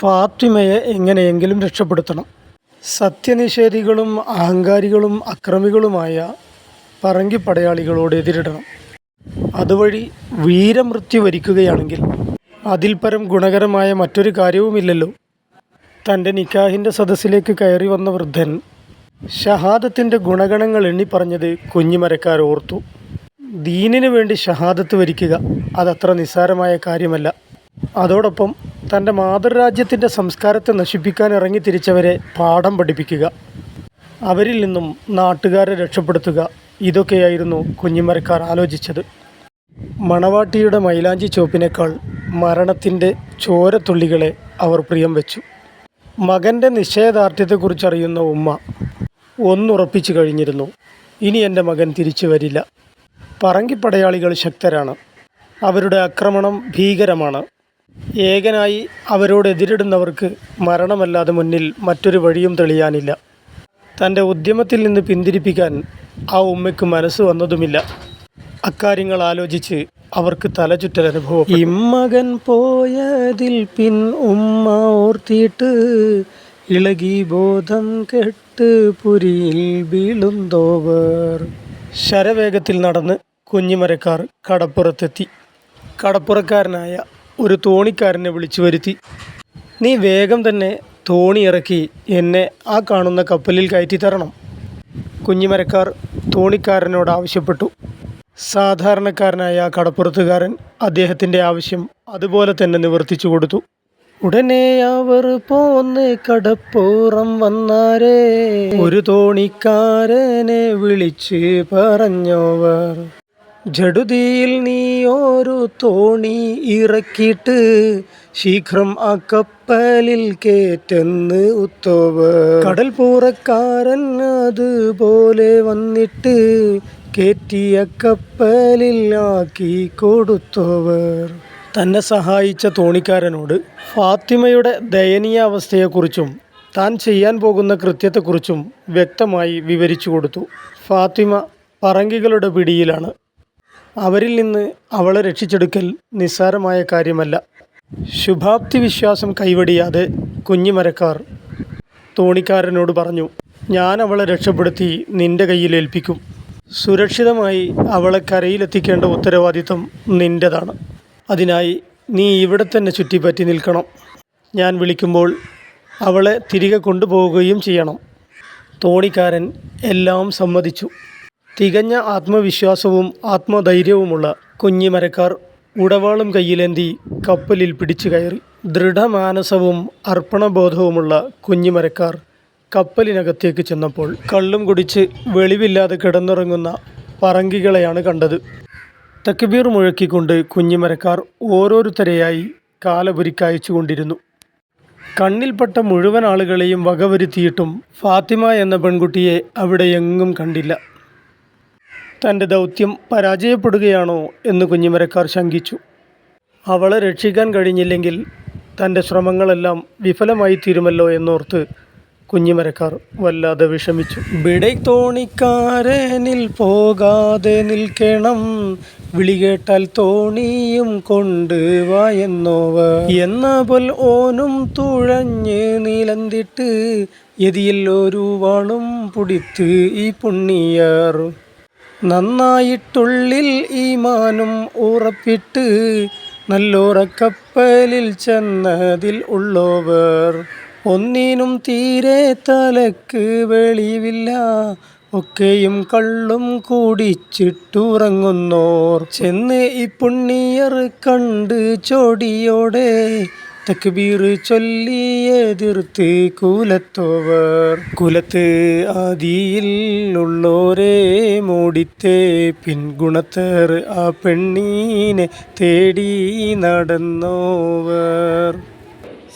ഫാത്തിമയെ എങ്ങനെയെങ്കിലും രക്ഷപ്പെടുത്തണം. സത്യനിഷേധികളും അഹങ്കാരികളും അക്രമികളുമായ പറങ്കി പടയാളികളോട് എതിരിടണം. അതുവഴി വീരമൃത്യു വരിക്കുകയാണെങ്കിൽ അതിൽ പരം ഗുണകരമായ മറ്റൊരു കാര്യവുമില്ലല്ലോ. തന്റെ നിക്കാഹിന്റെ സദസ്സിലേക്ക് കയറി വന്ന വൃദ്ധൻ ഷഹാദത്തിന്റെ ഗുണഗണങ്ങൾ എണ്ണി പറഞ്ഞത് കുഞ്ഞിമരക്കാർ ഓർത്തു. ദീനിനു വേണ്ടി ഷഹാദത്ത് വരിക്കുക അതത്ര നിസ്സാരമായ കാര്യമല്ല. അതോടൊപ്പം തന്റെ മാതൃരാജ്യത്തിന്റെ സംസ്കാരത്തെ നശിപ്പിക്കാൻ ഇറങ്ങി തിരിച്ചവരെ പാഠം പഠിപ്പിക്കുക. അവരിൽ നിന്നും നാട്ടുകാരെ രക്ഷപ്പെടുത്തുക. ഇതൊക്കെയായിരുന്നു കുഞ്ഞിമരക്കാർ ആലോചിച്ചത്. മണവാട്ടിയുടെ മൈലാഞ്ചി ചോപ്പിനേക്കാൾ മരണത്തിന്റെ ചോരത്തുള്ളികളെ അവർ പ്രിയം വെച്ചു. മകന്റെ നിശ്ചയദാർഢ്യത്തെക്കുറിച്ചറിയുന്ന ഉമ്മ ഒന്നുറപ്പിച്ചു കഴിഞ്ഞിരുന്നു. ഇനി എന്റെ മകൻ തിരിച്ചു വരില്ല. പറങ്കിപ്പടയാളികൾ ശക്തരാണ്. അവരുടെ ആക്രമണം ഭീകരമാണ്. ഏകനായി അവരോട് എതിരിടുന്നവർക്ക് മരണമല്ലാതെ മുന്നിൽ മറ്റൊരു വഴിയും തെളിയാനില്ല. തന്റെ ഉദ്യമത്തിൽ നിന്ന് പിന്തിരിപ്പിക്കാൻ ആ ഉമ്മയ്ക്ക് മനസ്സ് വന്നതുമില്ല. അക്കാര്യങ്ങൾ ആലോചിച്ച് അവർക്ക് തലചുറ്റൽ അനുഭവം ഇമ്മകൻ പോയതിൽ പിൻ ഉമ്മ ഓർത്തിയിട്ട് ഇളകി ബോധം കെട്ട് പുരിയിൽ വീളുന്തോവർ. ശരവേഗത്തിൽ നടന്ന് കുഞ്ഞിമരക്കാർ കടപ്പുറത്തെത്തി. കടപ്പുറക്കാരനായ ഒരു തോണിക്കാരനെ വിളിച്ചു വരുത്തി. നീ വേഗം തന്നെ തോണി ഇറക്കി എന്നെ ആ കാണുന്ന കപ്പലിൽ കയറ്റി തരണം. കുഞ്ഞിമരക്കാർ തോണിക്കാരനോട് ആവശ്യപ്പെട്ടു. സാധാരണക്കാരനായ ആ കടപ്പുറത്തുകാരൻ അദ്ദേഹത്തിന്റെ ആവശ്യം അതുപോലെ തന്നെ നിവർത്തിച്ചു കൊടുത്തു. ഉടനെ അവർ പോന്ന് കടപ്പുറം വന്നാരേ ഒരു തോണിക്കാരനെ വിളിച്ച് പറഞ്ഞോവർ. ജഡുതിയിൽ നീ ഒരു തോണി ഇറക്കിയിട്ട് ശീഘ്രം ആ കപ്പലിൽ കേറ്റെന്ന് ഉത്തോവ്. കടൽ പൂറക്കാരൻ അതുപോലെ വന്നിട്ട് കേറ്റിയ കപ്പലിൽ ആക്കി കൊടുത്തോവർ തന്നെ സഹായിച്ച തോണിക്കാരനോട് ഫാത്തിമയുടെ ദയനീയാവസ്ഥയെക്കുറിച്ചും താൻ ചെയ്യാൻ പോകുന്ന കൃത്യത്തെക്കുറിച്ചും വ്യക്തമായി വിവരിച്ചു കൊടുത്തു. ഫാത്തിമ പറങ്കികളുടെ പിടിയിലാണ്. അവരിൽ നിന്ന് അവളെ രക്ഷിച്ചെടുക്കൽ നിസ്സാരമായ കാര്യമല്ല. ശുഭാപ്തി വിശ്വാസം കൈവടിയാതെ കുഞ്ഞിമരക്കാർ തോണിക്കാരനോട് പറഞ്ഞു ഞാൻ അവളെ രക്ഷപ്പെടുത്തി നിന്റെ കയ്യിൽ ഏൽപ്പിക്കും. സുരക്ഷിതമായി അവളെ കരയിലെത്തിക്കേണ്ട ഉത്തരവാദിത്തം നിന്റെതാണ് അതിനായി നീ ഇവിടെ തന്നെ ചുറ്റിപ്പറ്റി നിൽക്കണം. ഞാൻ വിളിക്കുമ്പോൾ അവളെ തിരികെ കൊണ്ടുപോവുകയും ചെയ്യണം. തോണിക്കാരൻ എല്ലാം സമ്മതിച്ചു. തികഞ്ഞ ആത്മവിശ്വാസവും ആത്മധൈര്യവുമുള്ള കുഞ്ഞിമരക്കാർ ഉടവാളും കയ്യിലേന്തി കപ്പലിൽ പിടിച്ചു കയറി. ദൃഢമാനസവും അർപ്പണബോധവുമുള്ള കുഞ്ഞിമരക്കാർ കപ്പലിനകത്തേക്ക് ചെന്നപ്പോൾ കള്ളും കുടിച്ച് വെളിവില്ലാതെ കിടന്നുറങ്ങുന്ന പറങ്കികളെയാണ് കണ്ടത്. തക്ബീർ മുഴക്കിക്കൊണ്ട് കുഞ്ഞിമരക്കാർ ഓരോരുത്തരെയായി കാലപുരിക്കയച്ചു കൊണ്ടിരുന്നു കണ്ണിൽപ്പെട്ട മുഴുവൻ ആളുകളെയും വകവരുത്തിയിട്ടും ഫാത്തിമ എന്ന പെൺകുട്ടിയെ അവിടെ എങ്ങും കണ്ടില്ല. തന്റെ ദൗത്യം പരാജയപ്പെടുകയാണോ എന്ന് കുഞ്ഞിമരക്കാർ ശങ്കിച്ചു. അവളെ രക്ഷിക്കാൻ കഴിഞ്ഞില്ലെങ്കിൽ തന്റെ ശ്രമങ്ങളെല്ലാം വിഫലമായി തീരുമല്ലോ എന്നോർത്ത് കുഞ്ഞിമരക്കാർ വല്ലാതെ വിഷമിച്ചു. വിടൈ തോണിക്കാരനിൽ പോകാതെ നിൽക്കണം. വിളി കേട്ടാൽ തോണിയും കൊണ്ട് വായെന്നോവ എന്ന പോൽ ഓനും തുഴഞ്ഞ് നീലന്തിട്ട് എതിയിൽ ഒരു വാളും പുടിത്ത് ഈ പുണ്ണിയർ. നന്നായിട്ടുള്ളിൽ ഈമാനും ഉറപ്പിട്ട് നല്ലോറക്കപ്പലിൽ ചെന്നതിൽ ഉള്ളോവർ. ഒന്നിനും തീരെ തലക്ക് വെളിവില്ല ഒക്കെയും കള്ളും കൂടിച്ചിട്ടുറങ്ങുന്നോർ. ചെന്ന് ഈ പുണ്ണിയർ കണ്ട് ചോടിയോടെ തക്ബീർ ചൊല്ലി എതിർത്ത് കുലത്തോവർ. കുലത്ത് ആദിയിൽ ഉള്ളോരെ മൂടിത്തേ പിൻഗുണത്തർ ആ പെണ്ണീനെ തേടി നടന്നോവർ.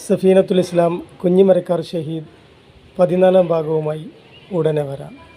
സഫീനത്തുൽ ഇസ്ലാം കുഞ്ഞിമരക്കാർ ഷഹീദ് പതിനാലാം ഭാഗവുമായി ഉടനെ വരാം.